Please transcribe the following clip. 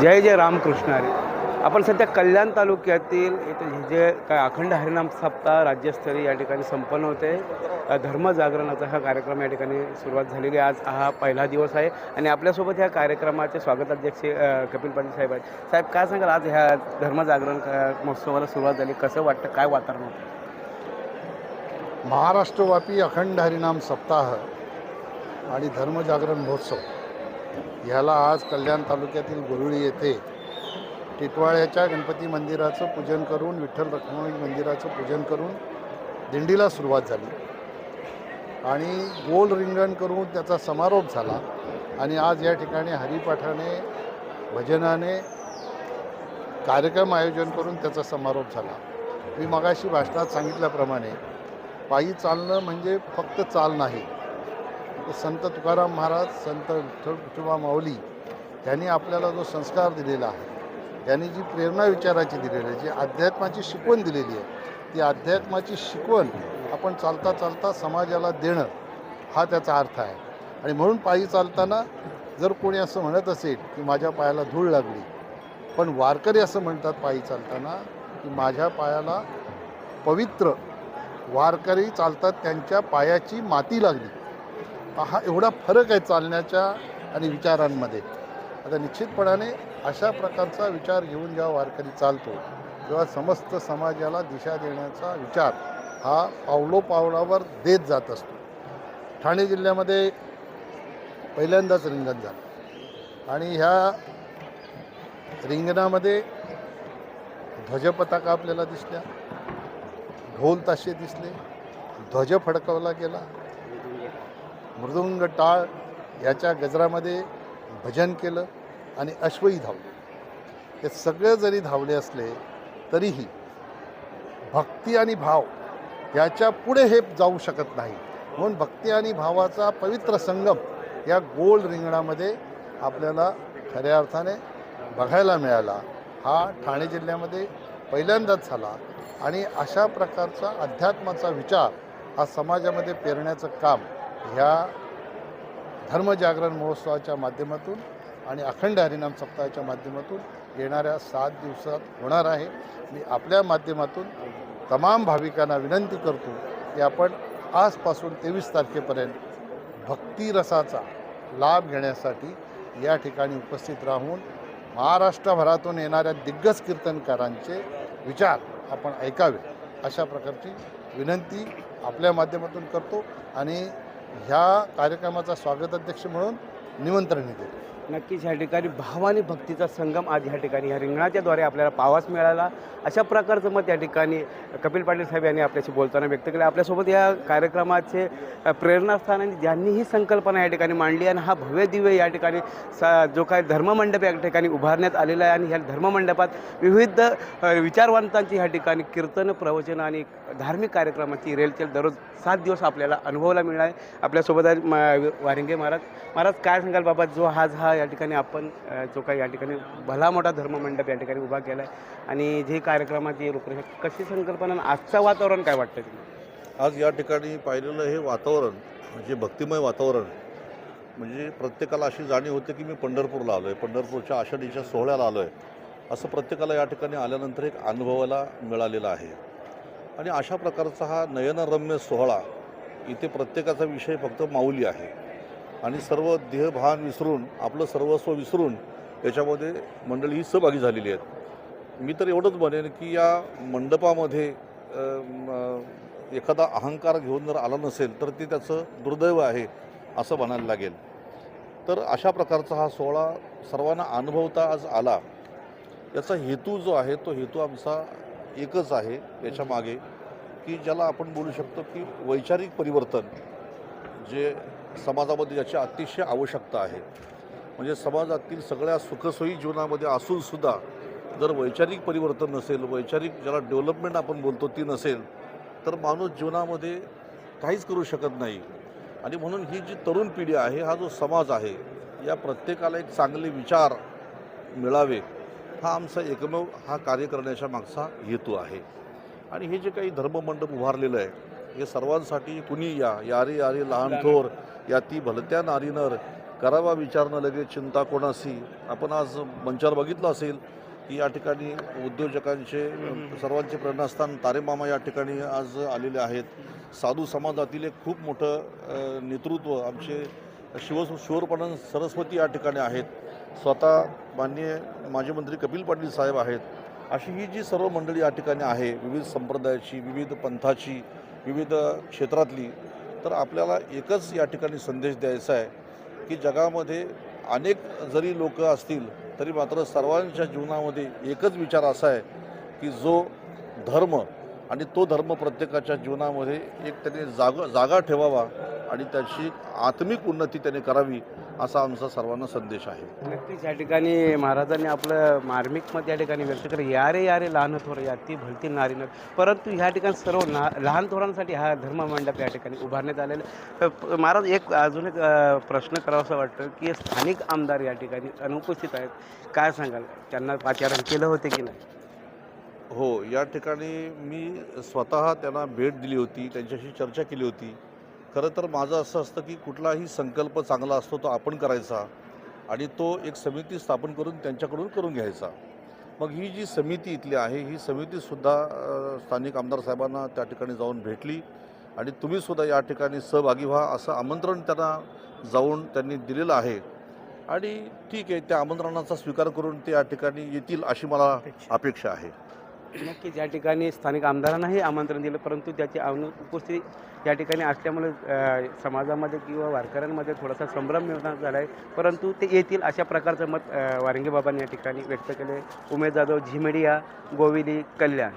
जय जय रामकृष्ण हरी. आपण सध्या कल्याण तालुक्यातील इथे हे जे काय अखंड हरिनाम सप्ताह राज्यस्तरीय या ठिकाणी संपन्न होते. धर्मजागरणाचा हा कार्यक्रम या ठिकाणी सुरुवात झालेली आज हा पहिला दिवस आहे आणि आपल्यासोबत ह्या कार्यक्रमाचे स्वागताध्यक्ष अ, कपिल पाटील साहेब आहेत. साहेब काय सांगाल? आज ह्या धर्मजागरण महोत्सवाला सुरुवात झाली. कसं वाटतं? काय वातावरण होतं? महाराष्ट्रव्यापी अखंड हरिनाम सप्ताह आणि धर्मजागरण महोत्सव. ह्याला आज कल्याण तालुक्यातील गुरुळी येथे टिटवाळ्याच्या गणपती मंदिराचं पूजन करून विठ्ठल रखुमाई मंदिराचं पूजन करून दिंडीला सुरुवात झाली. आणि गोल रिंगण करून त्याचा समारोप झाला. आणि आज या ठिकाणी हरिपाठाने भजनाने कार्यक्रम आयोजन करून त्याचा समारोप झाला. मी मगाशी भाषणात सांगितल्याप्रमाणे पायी चालणं म्हणजे फक्त चाल नाही संत तुकाराम महाराज संत विठ्ठल कुटुंबा माऊली यांनी आपल्याला जो संस्कार दिलेला आहे त्यांनी जी प्रेरणा विचाराची दिलेली आहे जी अध्यात्माची शिकवण दिलेली आहे ती अध्यात्माची शिकवण आपण चालता चालता समाजाला देणं हा त्याचा अर्थ आहे. आणि म्हणून पायी चालताना जर कोणी असं म्हणत असेल की माझ्या पायाला धूळ लागली पण वारकरी असं म्हणतात पायी चालताना की माझ्या पायाला पवित्र वारकरी चालतात त्यांच्या पायाची माती लागली. हा एवढा फरक आहे चालण्याच्या आणि विचारांमध्ये. आता निश्चितपणाने अशा प्रकारचा विचार घेऊन जेव्हा वारकरी चालतो तेव्हा समस्त समाजाला दिशा देण्याचा विचार हा पावलोपावलावर देत जात असतो. ठाणे जिल्ह्यामध्ये पहिल्यांदाच रिंगण झालं. आणि ह्या रिंगणामध्ये ध्वजपताका आपल्याला दिसल्या ढोल ताशे दिसले ध्वज फडकवला गेला मृदुंग टाळ याच्या गजरामध्ये भजन केलं आणि अश्वही धावले. हे सगळं जरी धावले असले तरीही भक्ती आणि भाव याच्यापुढे हे जाऊ शकत नाही. म्हणून भक्ती आणि भावाचा पवित्र संगम या गोल रिंगणामध्ये आपल्याला खऱ्या अर्थाने बघायला मिळाला. हा ठाणे जिल्ह्यामध्ये पहिल्यांदाच झाला आणि अशा प्रकारचा अध्यात्माचा विचार हा समाजामध्ये पेरण्याचं काम ह्या धर्मजागरण महोत्सवाच्या माध्यमातून आणि अखंड हरिनाम सप्ताहाच्या माध्यमातून येणाऱ्या सात दिवसात होणार आहे. मी आपल्या माध्यमातून तमाम भाविकांना विनंती करतो की आपण आजपासून तेवीस तारखेपर्यंत भक्तिरसाचा लाभ घेण्यासाठी या ठिकाणी उपस्थित राहून महाराष्ट्रभरातून येणाऱ्या दिग्गज कीर्तनकारांचे विचार आपण ऐकावे अशा प्रकारची विनंती आपल्या माध्यमातून करतो आणि ह्या कार्यक्रमाचा स्वागताध्यक्ष म्हणून निमंत्रण देतो नक्कीच ह्या ठिकाणी भाव आणि भक्तीचा संगम आज ह्या ठिकाणी ह्या रिंगणाच्याद्वारे आपल्याला पावास मिळाला. अशा प्रकारचं मत या ठिकाणी कपिल पाटील साहेब यांनी आपल्याशी बोलताना व्यक्त केलं. आपल्यासोबत या कार्यक्रमाचे प्रेरणास्थान आणि ज्यांनी ही संकल्पना या ठिकाणी मांडली आणि हा भव्य दिव्य या ठिकाणी सा जो काय धर्ममंडप या ठिकाणी उभारण्यात आलेला आहे आणि ह्या धर्ममंडपात विविध विचारवंतांची ह्या ठिकाणी कीर्तन प्रवचन आणि धार्मिक कार्यक्रमाची रेलचेल दररोज सात दिवस आपल्याला अनुभवायला मिळणार आहे. आपल्यासोबत आज वारिंगे महाराज. महाराज काय सांगाल बाबा जो आज हा या ठिकाणी आपण जो काही या ठिकाणी भला मोठा धर्ममंडप या ठिकाणी उभा केला आहे आणि जे कार्यक्रमाची रूपरेषा कशी संकल्पना आजचं वातावरण काय वाटतं तुम्ही आज या ठिकाणी पाहिलेलं हे वातावरण म्हणजे भक्तिमय वातावरण म्हणजे प्रत्येकाला अशी जाणीव होते की मी पंढरपूरला आलो आहे पंढरपूरच्या आषाढीच्या सोहळ्याला आलो आहे असं प्रत्येकाला या ठिकाणी आल्यानंतर एक अनुभवाला मिळालेला आहे. आणि अशा प्रकारचा हा नयनरम्य सोहळा इथे प्रत्येकाचा विषय फक्त माऊली आहे. आणि सर्व देहभान विसरून आपलं सर्वस्व विसरून याच्यामध्ये मंडळी ही सहभागी झालेली आहेत. मी तर एवढंच म्हणेन की या मंडपामध्ये एखादा अहंकार घेऊन जर आला नसेल तर ते त्याचं दुर्दैव आहे असं म्हणायला लागेल. तर अशा प्रकारचा हा सोहळा सर्वांना अनुभवता आज आला. याचा हेतू जो आहे तो हेतू आमचा एकच आहे याच्या मागे की ज्याला आपण बोलू शकतो की वैचारिक परिवर्तन जे समाजामध्ये ज्याची अतिशय आवश्यकता आहे. म्हणजे समाजातील सगळ्या सुखसोयी जीवनामध्ये असूनसुद्धा जर वैचारिक परिवर्तन नसेल वैचारिक ज्याला डेव्हलपमेंट आपण बोलतो ती नसेल तर माणूस जीवनामध्ये काहीच करू शकत नाही. आणि म्हणून ही जी तरुण पिढी आहे हा जो समाज आहे या प्रत्येकाला एक चांगले विचार मिळावे हा आमचा एकमेव हा कार्य करण्याच्या मागचा हेतू आहे. आणि हे जे काही धर्ममंडप उभारलेलं आहे हे सर्वांसाठी कुणी या यारे यारे लहान थोर या ती भलत्या नारीनर करावा विचारणं लगेच चिंता कोणासी आपण आज मंचावर बघितलं असेल की या ठिकाणी उद्योजकांचे सर्वांचे प्रेरणास्थान तारेमामा या ठिकाणी आज आलेले आहेत. साधू समाजातील एक खूप मोठं नेतृत्व आमचे शिव शिवरपणन सरस्वती या ठिकाणी आहेत. स्वतः माननीय माजी मंत्री कपिल पाटील साहेब आहेत. अशी ही जी सर्व मंडळी या ठिकाणी आहे विविध संप्रदायाची विविध पंथाची विविध क्षेत्रातली तर आपल्याला एकच या ठिकाणी संदेश द्यायचा आहे की जगामध्ये अनेक जरी लोक असतील तरी मात्र सर्वांच्या जीवनामध्ये एकच विचार असा आहे की जो धर्म आणि तो धर्म प्रत्येकाच्या जीवनामध्ये एक त्याने जाग जागा ठेवावा. आणि त्याची आत्मिक उन्नती त्याने करावी असा आमचा सर्वांना संदेश आहे. नक्कीच या ठिकाणी महाराजांनी आपलं मार्मिक मत या ठिकाणी व्यक्त केलं. यारे यारे लहान थोर या ती भलती नारी न परंतु ह्या ठिकाणी सर्व ना लहान थोरांसाठी हा धर्म मंडप या ठिकाणी उभारण्यात आलेला महाराज एक अजून एक प्रश्न करावा असं वाटतं की स्थानिक आमदार या ठिकाणी अनुपस्थित आहेत. काय सांगाल? त्यांना पाचारण केलं होते की नाही? हो या ठिकाणी मी स्वतः त्यांना भेट दिली होती त्यांच्याशी चर्चा केली होती. खरं तर माझं असं असतं की कुठलाही संकल्प चांगला असतो तो आपण करायचा आणि तो एक समिती स्थापन करून त्यांच्याकडून करून घ्यायचा. मग ही जी समिती इथली आहे ही समितीसुद्धा स्थानिक आमदार साहेबांना त्या ठिकाणी जाऊन भेटली आणि तुम्हीसुद्धा या ठिकाणी सहभागी व्हा असं आमंत्रण त्यांना जाऊन त्यांनी दिलेलं आहे. आणि ठीक आहे त्या आमंत्रणाचा स्वीकार करून ते या ठिकाणी येतील अशी मला अपेक्षा आहे. नक्कीच या ठिकाणी स्थानिक आमदारांनाही आमंत्रण दिलं परंतु त्याची अनुपस्थिती या ठिकाणी असल्यामुळे समाजामध्ये किंवा वारकऱ्यांमध्ये थोडासा संभ्रम निर्माण झाला आहे परंतु ते येतील अशा प्रकारचं मत अ, वारंगे बाबांनी या ठिकाणी व्यक्त केले उमेश जाधव झिमेडिया गोविली कल्याण.